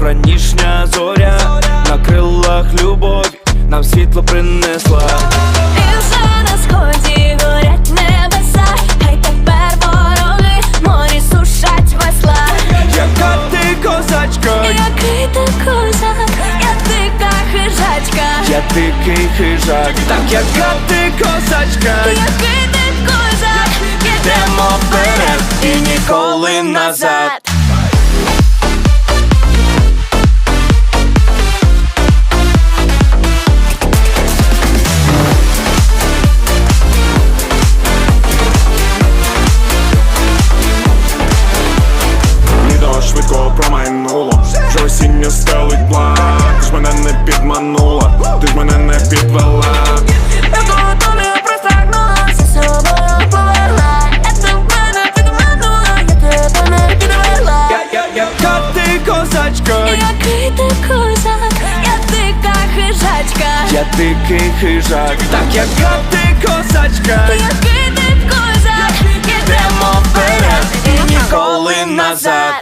ранішня зоря на крилах любові нам світло принесла. І вже на сході горять небеса, хай тепер вороги морі сушать весла. Яка ти козачка, Який ти козак, я дика хижачка. я дикий хижак, так яка ти козачка, Який ти козак, йдемо вперед і ніколи назад. Підвела Я до тобі пристагнула, за собою повела. Я не підманула, я тебе не підвела. Яка ти козачка, Який ти козак, я дика хижачка. я дикий хижак, так яка ти козачка, Який ти козак, йдемо вперед і ніколи назад.